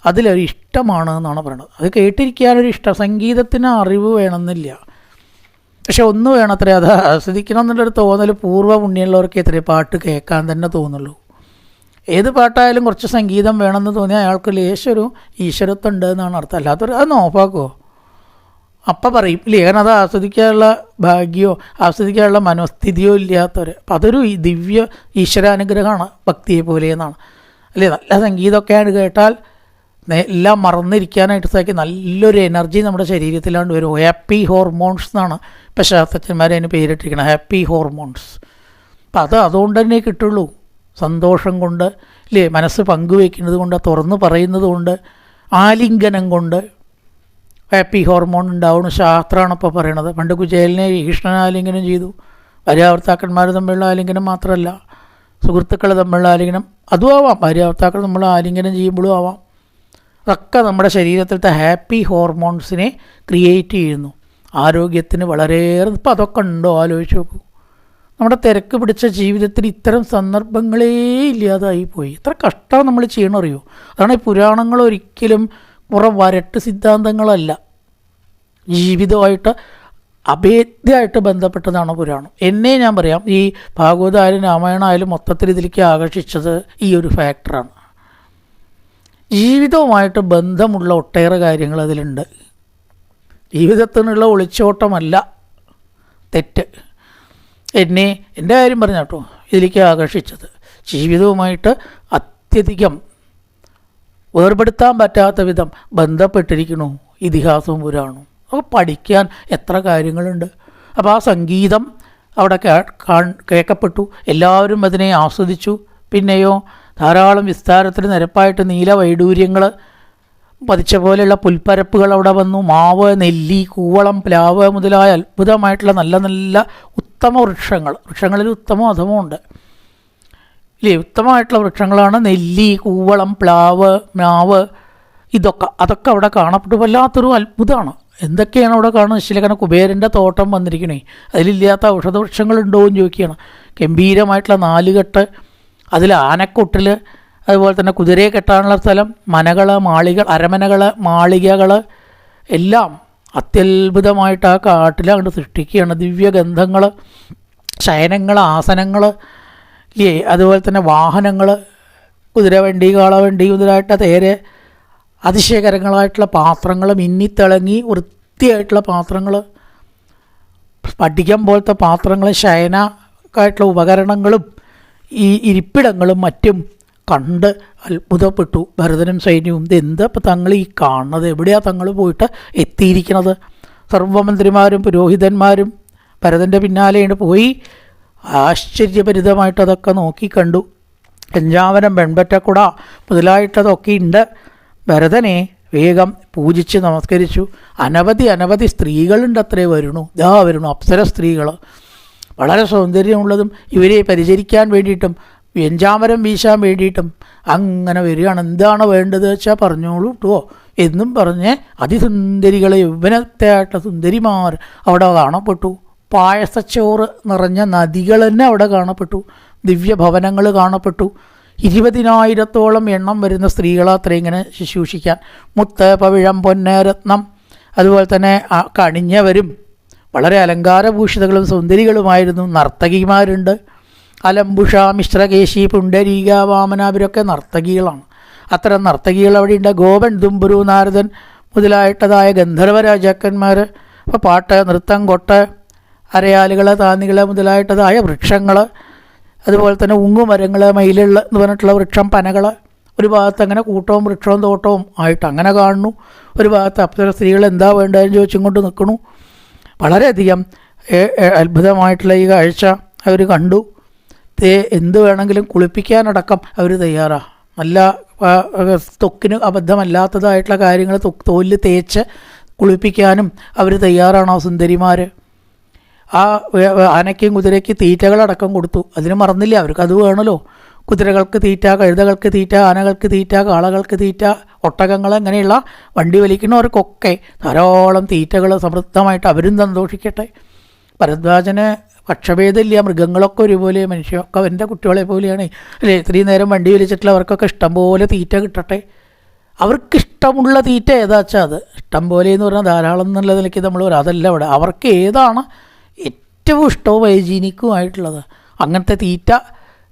അതിലൊരു ഇഷ്ടമാണ് എന്നാണ് പറയുന്നത് അത് കേട്ടിരിക്കാനൊരു ഇഷ്ടം. സംഗീതത്തിന് അറിവ് വേണമെന്നില്ല. പക്ഷെ ഒന്ന് വേണത്രേ അത് ആസ്വദിക്കണം എന്നുള്ളൊരു തോന്നൽ പൂർവ പുണ്യമുള്ളവർക്ക് എത്രയും പാട്ട് കേൾക്കാൻ തന്നെ തോന്നുള്ളൂ. ഏത് പാട്ടായാലും കുറച്ച് സംഗീതം വേണമെന്ന് തോന്നിയാൽ അയാൾക്ക് ലേശൊരു ഈശ്വരത്വം ഉണ്ട് എന്നാണ് അർത്ഥം. അല്ലാത്തൊരു അത് നോപ്പാക്കുമോ അപ്പം പറയും ഇല്ലേ കാരണം അത് ആസ്വദിക്കാനുള്ള ഭാഗ്യമോ ആസ്വദിക്കാനുള്ള മനോസ്ഥിതിയോ ഇല്ലാത്തവർ അപ്പം അതൊരു ദിവ്യ ഈശ്വരാനുഗ്രഹമാണ് ഭക്തിയെ പോലെ എന്നാണ്. അല്ലേ നല്ല സംഗീതമൊക്കെയാണ് കേട്ടാൽ എല്ലാം മറന്നിരിക്കാനായിട്ട് സാധിക്കും. നല്ലൊരു എനർജി നമ്മുടെ ശരീരത്തിലാണ്ട് വരും. ഹാപ്പി ഹോർമോൺസ് എന്നാണ് ഇപ്പം ശാസ്ത്രജ്ഞന്മാരെ അതിന് പേരിട്ടിരിക്കണം. Happy hormones. അപ്പം അത് അതുകൊണ്ട് തന്നെ കിട്ടുള്ളൂ. സന്തോഷം കൊണ്ട് അല്ലേ മനസ്സ് പങ്കുവയ്ക്കുന്നത് കൊണ്ട് തുറന്ന് പറയുന്നത് കൊണ്ട് ആലിംഗനം കൊണ്ട് ഹാപ്പി ഹോർമോൺ ഉണ്ടാവുന്ന ശാസ്ത്രമാണ് ഇപ്പോൾ പറയണത്. പണ്ട് കുചേലിനെ കൃഷ്ണൻ ആലിംഗനം ചെയ്തു. ഭാര്യാഭർത്താക്കന്മാർ തമ്മിലുള്ള ആലിംഗനം മാത്രമല്ല സുഹൃത്തുക്കൾ തമ്മിലുള്ള ആലിംഗനം അതും ആവാം. ഭാര്യാഭർത്താക്കൾ നമ്മൾ ആലിംഗനം ചെയ്യുമ്പോഴും ആവാം. അതൊക്കെ നമ്മുടെ ശരീരത്തിലത്തെ ഹാപ്പി ഹോർമോൺസിനെ ക്രിയേറ്റ് ചെയ്യുന്നു. ആരോഗ്യത്തിന് വളരെയേറെ ഇപ്പം അതൊക്കെ ഉണ്ടോ? ആലോചിച്ച് നോക്കൂ. നമ്മുടെ തിരക്ക് പിടിച്ച ജീവിതത്തിൽ ഇത്തരം സന്ദർഭങ്ങളേ ഇല്ലാതായി പോയി. എത്ര കഷ്ടം നമ്മൾ ചെയ്യണറിയോ അതാണ് ഈ പുരാണങ്ങൾ ഒരിക്കലും കുറേ വരട്ട് സിദ്ധാന്തങ്ങളല്ല. ജീവിതമായിട്ട് അഭേദ്യമായിട്ട് ബന്ധപ്പെട്ടതാണ് പുരാണം. എന്നെ ഞാൻ പറയാം ഈ ഭാഗവതായാലും രാമായണമായാലും മൊത്തത്തിൽ ഇതിലേക്ക് ആകർഷിച്ചത് ഈ ഒരു ഫാക്ടറാണ് ജീവിതവുമായിട്ട് ബന്ധമുള്ള ഒട്ടേറെ കാര്യങ്ങൾ അതിലുണ്ട്. ജീവിതത്തിനുള്ള ഒളിച്ചോട്ടമല്ല തെറ്റ്. എന്നെ എന്റെ കാര്യം പറഞ്ഞ കേട്ടോ ഇതിലേക്ക് ആകർഷിച്ചത്. ജീവിതവുമായിട്ട് അത്യധികം വേർപെടുത്താൻ പറ്റാത്ത വിധം ബന്ധപ്പെട്ടിരിക്കണു ഇതിഹാസവും പുരാണവും. അപ്പോൾ പഠിക്കാൻ എത്ര കാര്യങ്ങളുണ്ട്? അപ്പോൾ ആ സംഗീതം അവിടെ കേൾക്കപ്പെട്ടു എല്ലാവരും അതിനെ ആസ്വദിച്ചു. പിന്നെയോ ധാരാളം വിസ്താരത്തിൽ നിരപ്പായിട്ട് നീല വൈഡൂര്യങ്ങൾ പതിച്ച പോലെയുള്ള പുൽപ്പരപ്പുകൾ അവിടെ വന്നു. മാവ് നെല്ലി കൂവളം പ്ലാവ് മുതലായ അത്ഭുതമായിട്ടുള്ള നല്ല നല്ല ഉത്തമ വൃക്ഷങ്ങൾ. വൃക്ഷങ്ങളിൽ ഉത്തമ അധമുണ്ട് ഇല്ലേ ഉത്തമമായിട്ടുള്ള വൃക്ഷങ്ങളാണ് നെല്ലി കൂവളം പ്ലാവ് മാവ് ഇതൊക്കെ. അതൊക്കെ അവിടെ കാണപ്പെട്ടു. വല്ലാത്തൊരു അത്ഭുതമാണ്. എന്തൊക്കെയാണ് അവിടെ കാണുന്നത്? ശിലകന കുബേരന്റെ തോട്ടം വന്നിരിക്കണേ. അതിലില്ലാത്ത ഔഷധ വൃക്ഷങ്ങളുണ്ടോ എന്ന് ചോദിക്കുകയാണ്. ഗംഭീരമായിട്ടുള്ള നാലുകെട്ട് അതിൽ ആനക്കൊട്ടിൽ അതുപോലെ തന്നെ കുതിരയെ കെട്ടാനുള്ള സ്ഥലം മനകൾ മാളികൾ അരമനകൾ മാളികകൾ എല്ലാം അത്യത്ഭുതമായിട്ട് ആ കാട്ടിൽ അങ്ങോട്ട് സൃഷ്ടിക്കുകയാണ്. ദിവ്യഗന്ധങ്ങൾ ശയനങ്ങൾ ആസനങ്ങൾ ഇല്ലേ അതുപോലെ തന്നെ വാഹനങ്ങൾ കുതിരവണ്ടി കാളവണ്ടി മുതലായിട്ട് തേര് അതിശയകരങ്ങളായിട്ടുള്ള പാത്രങ്ങൾ മിന്നിത്തിളങ്ങി വൃത്തിയായിട്ടുള്ള പാത്രങ്ങൾ പഠിക്കാൻ പോലത്തെ പാത്രങ്ങൾ ശയനക്കായിട്ടുള്ള ഉപകരണങ്ങളും ഈ ഇരിപ്പിടങ്ങളും മറ്റും കണ്ട് അത്ഭുതപ്പെട്ടു. ഭരതനും സൈന്യവും ഇത് എന്താ ഇപ്പം തങ്ങൾ ഈ കാണുന്നത്? എവിടെയാണ് തങ്ങൾ പോയിട്ട് എത്തിയിരിക്കുന്നത് സർവമന്ത്രിമാരും പുരോഹിതന്മാരും ഭരതന്റെ പിന്നാലെയാണ് പോയി ആശ്ചര്യഭരിതമായിട്ട് അതൊക്കെ നോക്കി കണ്ടു. പഞ്ചാവനം വെൺപറ്റക്കുട മുതലായിട്ടതൊക്കെ ഉണ്ട്. ഭരതനെ വേഗം പൂജിച്ച് നമസ്കരിച്ചു. അനവധി അനവധി സ്ത്രീകളുണ്ട് അത്രേ വരുന്നു ഇതാ വരുന്നു അപ്സര സ്ത്രീകൾ വളരെ സൗന്ദര്യമുള്ളതും ഇവരെ പരിചരിക്കാൻ വേണ്ടിയിട്ടും വ്യഞ്ചാമരം വീശാൻ വേണ്ടിയിട്ടും അങ്ങനെ വരികയാണ്. എന്താണ് വേണ്ടത് വെച്ചാൽ പറഞ്ഞോളൂ കേട്ടോ എന്നും പറഞ്ഞ് അതിസുന്ദരികളെ യൗവനത്തെ ആയിട്ടുള്ള സുന്ദരിമാർ അവിടെ കാണപ്പെട്ടു. പായസച്ചോറ് നിറഞ്ഞ നദികൾ തന്നെ അവിടെ കാണപ്പെട്ടു. ദിവ്യഭവനങ്ങൾ കാണപ്പെട്ടു. ഇരുപതിനായിരത്തോളം എണ്ണം വരുന്ന സ്ത്രീകളാത്ര ഇങ്ങനെ ശുശ്രൂഷിക്കാൻ. മുത്ത് പവിഴം പൊന്നരത്നം അതുപോലെ തന്നെ കണിഞ്ഞവരും വളരെ അലങ്കാരഭൂഷിതകളും സുന്ദരികളുമായിരുന്നു. നർത്തകിമാരുണ്ട്. അലംബുഷ മിശ്രകേശി പുണ്ടരീക വാമന അവരൊക്കെ നർത്തകികളാണ്. അത്തരം നർത്തകികൾ അവിടെയുണ്ട്. ഗോപൻ ദുംബുരു നാരദൻ മുതലായിട്ടതായ ഗന്ധർവ രാജാക്കന്മാർ അപ്പോൾ പാട്ട് നൃത്തം കൊട്ട് അരയാലുകൾ താന്നികൾ മുതലായിട്ടതായ വൃക്ഷങ്ങൾ അതുപോലെ തന്നെ ഉങ്ങുമരങ്ങൾ മയിലുള്ള എന്ന് പറഞ്ഞിട്ടുള്ള വൃക്ഷം പനകൾ ഒരു ഭാഗത്ത് അങ്ങനെ കൂട്ടവും വൃക്ഷവും തോട്ടവും ആയിട്ട് അങ്ങനെ കാണുന്നു. ഒരു ഭാഗത്ത് അപ്സര സ്ത്രീകൾ എന്താ വേണ്ടതെന്ന് ചോദിച്ചും കൊണ്ട് നിൽക്കണു വളരെയധികം അത്ഭുതമായിട്ടുള്ള ഈ കാഴ്ച അവർ കണ്ടു. തേ എന്ത് വേണമെങ്കിലും കുളിപ്പിക്കാനടക്കം അവർ തയ്യാറാണ് നല്ല തൊക്കിന് അബദ്ധമല്ലാത്തതായിട്ടുള്ള കാര്യങ്ങൾ തോലിൽ തേച്ച് കുളിപ്പിക്കാനും അവർ തയ്യാറാണോ സുന്ദരിമാർ ആ ആനയ്ക്കും കുതിരയ്ക്ക് തീറ്റകളടക്കം കൊടുത്തു. അതിന് മറന്നില്ല. അവർക്ക് അത് വേണമല്ലോ കുതിരകൾക്ക് തീറ്റ കഴുതകൾക്ക് തീറ്റ ആനകൾക്ക് തീറ്റ കാളകൾക്ക് തീറ്റ ഒട്ടകങ്ങൾ അങ്ങനെയുള്ള വണ്ടി വലിക്കുന്നവർക്കൊക്കെ ധാരാളം തീറ്റകൾ സമൃദ്ധമായിട്ട് അവരും സന്തോഷിക്കട്ടെ. ഭരദ്വാജന് പക്ഷഭേദമില്ല. മൃഗങ്ങളൊക്കെ ഒരുപോലെ മനുഷ്യരൊക്കെ എന്റെ കുട്ടികളെ പോലെയാണ്. അല്ലേ? ഇത്രയും നേരം വണ്ടി വലിച്ചിട്ടുള്ള അവർക്കൊക്കെ ഇഷ്ടംപോലെ തീറ്റ കിട്ടട്ടെ. അവർക്ക് ഇഷ്ടമുള്ള തീറ്റ ഏതാച്ചാൽ അത്? ഇഷ്ടം പോലെ എന്ന് പറഞ്ഞാൽ ധാരാളം എന്നുള്ള നിലയ്ക്ക് നമ്മൾ അതല്ല ഇവിടെ. അവർക്ക് ഏതാണ് ഏറ്റവും ഇഷ്ടവും ഹൈജീനിക്കുമായിട്ടുള്ളത് അങ്ങനത്തെ തീറ്റ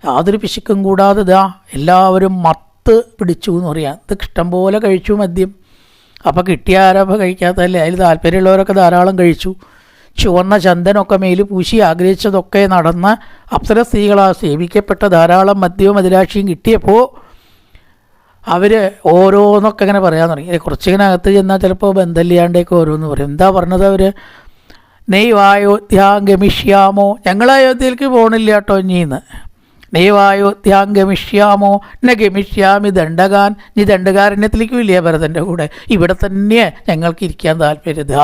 യാതൊരു പിശുക്കും കൂടാതെ ഇതാ എല്ലാവരും മത്ത് പിടിച്ചു എന്ന് പറയാം. ഇത് ഇഷ്ടം പോലെ കഴിച്ചു മദ്യം. അപ്പോൾ കിട്ടിയ ആരാ കഴിക്കാത്തതല്ലേ? അതിൽ താല്പര്യമുള്ളവരൊക്കെ ധാരാളം കഴിച്ചു. ചുവന്ന ചന്ദനൊക്കെ മേൽ പൂശി ആഗ്രഹിച്ചതൊക്കെ നടന്ന് അപ്സര സ്ത്രീകളാ സേവിക്കപ്പെട്ട ധാരാളം മദ്യവും മതിരാക്ഷിയും കിട്ടിയപ്പോൾ അവർ ഓരോന്നൊക്കെ ഇങ്ങനെ പറയാൻ തുടങ്ങി. കുറച്ചിങ്ങനെ അകത്ത് ചെന്നാൽ ചിലപ്പോൾ ബന്ധമില്ലാണ്ടേക്ക് ഓരോന്ന് പറയും. എന്താ പറഞ്ഞത് അവർ നെയ് അയോധ്യ ഗമിഷ്യാമോ ഞങ്ങൾ അയോധ്യയിലേക്ക് പോകണില്ല കേട്ടോ ഇനിന്ന് നൈവായോധ്യാം ഗമിഷ്യാമോ ന ഗമിഷ്യാമി ദണ്ഡകാൻ. നീ ദണ്ഡകാരണ്യത്തിലേക്ക് ഇല്ലേ ഭരതന്റെ കൂടെ? ഇവിടെ തന്നെ ഞങ്ങൾക്ക് ഇരിക്കാൻ താല്പര്യത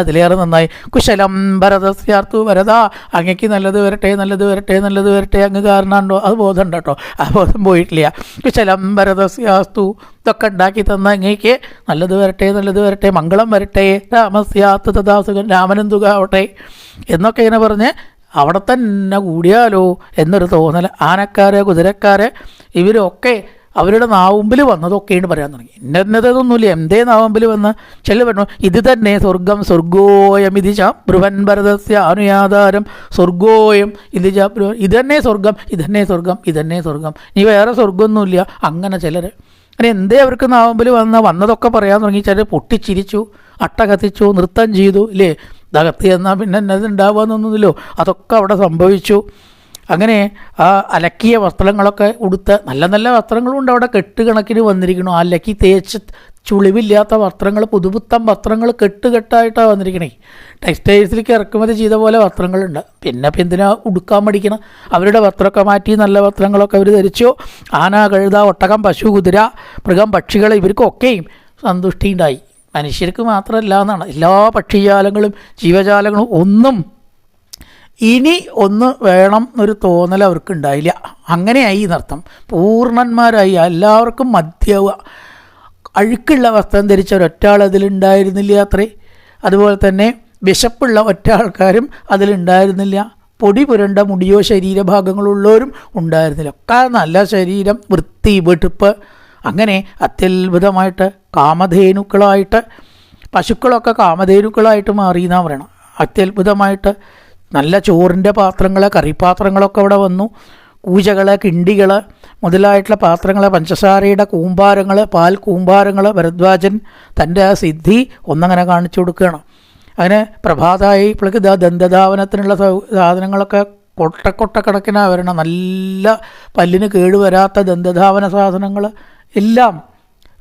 അതിലേറെ നന്നായി. കുശലം ഭരതസ്യാർത്തു ഭരത അങ്ങക്ക് നല്ലത് വരട്ടെ നല്ലത് വരട്ടെ നല്ലത് വരട്ടെ അങ്ങ് കാരണമുണ്ടോ അത് ബോധമുണ്ട് കേട്ടോ ആ ബോധം പോയിട്ടില്ല. കുശലം ഭരതസ്യാസ്തു ഇതൊക്കെ ഉണ്ടാക്കി തന്ന അങ്ങേക്ക് നല്ലത് വരട്ടെ നല്ലത് വരട്ടെ മംഗളം വരട്ടെ രാമസ്യാത്ത് തഥാസുഖൻ രാമനും ആവട്ടെ എന്നൊക്കെ ഇങ്ങനെ പറഞ്ഞ് അവിടെ തന്നെ കൂടിയാലോ എന്നൊരു തോന്നൽ ആനക്കാരെ കുതിരക്കാരെ ഇവരൊക്കെ അവരുടെ നാവുമ്പിൽ വന്നതൊക്കെയാണ് പറയാൻ തുടങ്ങി. ഇന്നതൊന്നുമില്ല എന്തേ നാവുമ്പിൽ വന്ന് ചില പറഞ്ഞു. ഇത് തന്നെ സ്വർഗം സ്വർഗോയം ഇത് ചാ ഭ്രുവൻ ഭരതസ്യ അനുയാധാരം. സ്വർഗോയം ഇത് ചാ ഭ്രുവൻ തന്നെ സ്വർഗം ഇത് തന്നെ സ്വർഗം ഇത് തന്നെ സ്വർഗം ഇനി വേറെ സ്വർഗമൊന്നുമില്ല അങ്ങനെ ചിലർ അങ്ങനെ എന്തേ അവർക്ക് നാവുമ്പിൽ വന്ന വന്നതൊക്കെ പറയാൻ തുടങ്ങി. ചിലർ പൊട്ടിച്ചിരിച്ചു അട്ട കത്തിച്ചു നൃത്തം ചെയ്തു ഇല്ലേ? ഇതകത്ത് ചെന്നാൽ പിന്നെ എന്നത് അതൊക്കെ അവിടെ സംഭവിച്ചു. അങ്ങനെ ആ അലക്കിയ വസ്ത്രങ്ങളൊക്കെ ഉടുത്ത നല്ല നല്ല വസ്ത്രങ്ങളും ഉണ്ട്. അവിടെ കെട്ടുകണക്കിന് വന്നിരിക്കണു അലക്കി തേച്ച് ചുളിവില്ലാത്ത വസ്ത്രങ്ങൾ പുതുപുത്തൻ വസ്ത്രങ്ങൾ കെട്ടുകെട്ടായിട്ടാണ് വന്നിരിക്കണേ. ടെക്സ്റ്റൈൽസിലേക്ക് ഇറക്കുമതി ചെയ്ത പോലെ വസ്ത്രങ്ങളുണ്ട്. പിന്നെ ഇപ്പം എന്തിനാ ഉടുക്കാൻ പഠിക്കണം അവരുടെ വസ്ത്രമൊക്കെ മാറ്റി നല്ല വസ്ത്രങ്ങളൊക്കെ അവർ ധരിച്ചു. ആന കഴുത ഒട്ടകം പശു കുതിര മൃഗം പക്ഷികൾ ഇവർക്കൊക്കെയും സന്തുഷ്ടി ഉണ്ടായി മനുഷ്യർക്ക് മാത്രമല്ല എന്നാണ്. എല്ലാ പക്ഷിജാലങ്ങളും ജീവജാലങ്ങളും ഒന്നും ഇനി ഒന്ന് വേണം എന്നൊരു തോന്നൽ അവർക്ക് ഉണ്ടായില്ല അങ്ങനെയായി എന്നർത്ഥം. പൂർണന്മാരായി. എല്ലാവർക്കും മധ്യവ അഴുക്കുള്ള വസ്ത്രം ധരിച്ച ഒരൊറ്റാൾ അതിലുണ്ടായിരുന്നില്ല അത്രേ. അതുപോലെ തന്നെ വിശപ്പുള്ള ഒറ്റ ആൾക്കാരും അതിലുണ്ടായിരുന്നില്ല. പൊടി പുരണ്ട മുടിയോ ശരീരഭാഗങ്ങളുള്ളവരും ഉണ്ടായിരുന്നില്ല. ഒക്കെ നല്ല ശരീരം വൃത്തി വെടുപ്പ് അങ്ങനെ അത്യത്ഭുതമായിട്ട് കാമധേനുക്കളായിട്ട് പശുക്കളൊക്കെ കാമധേനുക്കളായിട്ട് മാറി എന്നാ പറയണം. അത്യത്ഭുതമായിട്ട് നല്ല ചോറിന്റെ പാത്രങ്ങൾ കറിപ്പാത്രങ്ങളൊക്കെ അവിടെ വന്നു. കൂജകൾ കിണ്ടികൾ മുതലായിട്ടുള്ള പാത്രങ്ങൾ പഞ്ചസാരയുടെ കൂമ്പാരങ്ങൾ പാൽ കൂമ്പാരങ്ങൾ ഭരദ്വാജൻ തന്റെ ആ സിദ്ധി ഒന്നങ്ങനെ കാണിച്ചു കൊടുക്കുകയാണ്. അങ്ങനെ പ്രഭാതമായി ഇപ്പോഴേക്ക് ഇതാ ദന്തധാവനത്തിനുള്ള സാധനങ്ങളൊക്കെ കൊട്ട കൊട്ടക്കണക്കിനാണ് വരണം. നല്ല പല്ലിന് കേടുവരാത്ത ദന്തധാവന സാധനങ്ങൾ എല്ലാം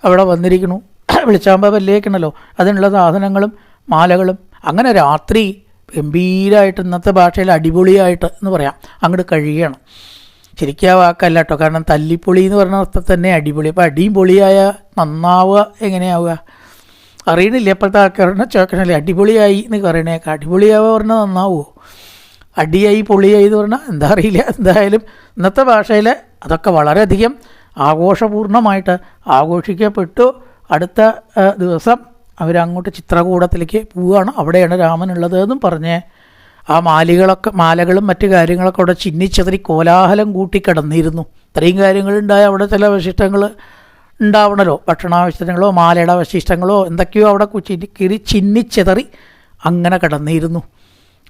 അവിടെ വന്നിരിക്കുന്നു. [clears throat] വിളിച്ചാമ്പ പല്ലേക്കണല്ലോ. അതിനുള്ള സാധനങ്ങളും മാലകളും. അങ്ങനെ രാത്രി ഗംഭീരമായിട്ട് ഇന്നത്തെ ഭാഷയിൽ അടിപൊളിയായിട്ട് എന്ന് പറയാം. അങ്ങോട്ട് കഴിയണം. ശരിക്കും ആ വാക്കല്ല കേട്ടോ. കാരണം തല്ലിപ്പൊളി എന്ന് പറഞ്ഞ അർത്ഥം തന്നെ അടിപൊളി. അപ്പോൾ അടിയും പൊളിയായ നന്നാവുക എങ്ങനെയാവുക? അറിയണില്ല. ഇപ്പോഴത്തെ ആൾക്കാരുടെ ചോക്കണല്ലേ അടിപൊളിയായി എന്ന് പറയണേക്കാ. അടിപൊളിയാവുക പറഞ്ഞാൽ നന്നാവുമോ അടിയായി പൊളിയായി എന്ന് പറഞ്ഞാൽ എന്താ അറിയില്ല. എന്തായാലും ഇന്നത്തെ ഭാഷയിൽ അതൊക്കെ വളരെയധികം ആഘോഷപൂർണമായിട്ട് ആഘോഷിക്കപ്പെട്ടു. അടുത്ത ദിവസം അവരങ്ങോട്ട് ചിത്രകൂടത്തിലേക്ക് പോവുകയാണ്. അവിടെയാണ് രാമനുള്ളത് എന്നും പറഞ്ഞ് ആ മാലികളൊക്കെ മാലകളും മറ്റു കാര്യങ്ങളൊക്കെ അവിടെ ചിഹ്നിച്ചതിരി കോലാഹലം കൂട്ടിക്കിടന്നിരുന്നു ഇത്രയും കാര്യങ്ങളുണ്ടായ അവിടെ ചില അവശിഷ്ടങ്ങൾ ഉണ്ടാവണല്ലോ. ഭക്ഷണാവശിഷ്ടങ്ങളോ മാലയുടെ അവശിഷ്ടങ്ങളോ എന്തൊക്കെയോ അവിടെ കിരി കീറി ചിന്നിച്ചെതറി അങ്ങനെ കിടന്നിരുന്നു.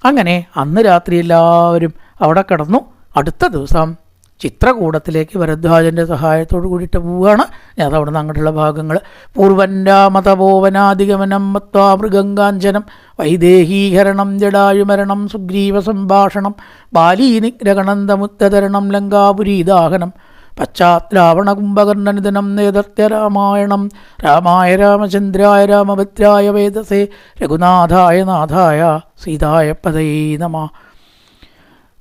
അങ്ങനെ അന്ന് രാത്രി എല്ലാവരും അവിടെ കിടന്നു. അടുത്ത ദിവസം ചിത്രകൂടത്തിലേക്ക് ഭരദ്വാജന്റെ സഹായത്തോട് കൂടിയിട്ട് പോവുകയാണ് ഞാൻ അവിടെ നിന്ന് അങ്ങോട്ടുള്ള ഭാഗങ്ങൾ പൂർവന്റാമതപോവനാധിഗമനം മത്വാ മൃഗങ്കാഞ്ചനം വൈദേഹീകരണം ജടായുമരണം സുഗ്രീവ സംഭാഷണം ബാലീനിഗ്രഹണന്തമുത്തതരണം ലങ്കാപുരീദാഹനം പശ്ചാത്രാവണ കുംഭകർണനിധനം നേതർത്യ രാമായണം രാമായ രാമചന്ദ്രായ രാമഭദ്രായ വേദസേ രഘുനാഥായ നാഥായ സീതായ പദൈ നമ.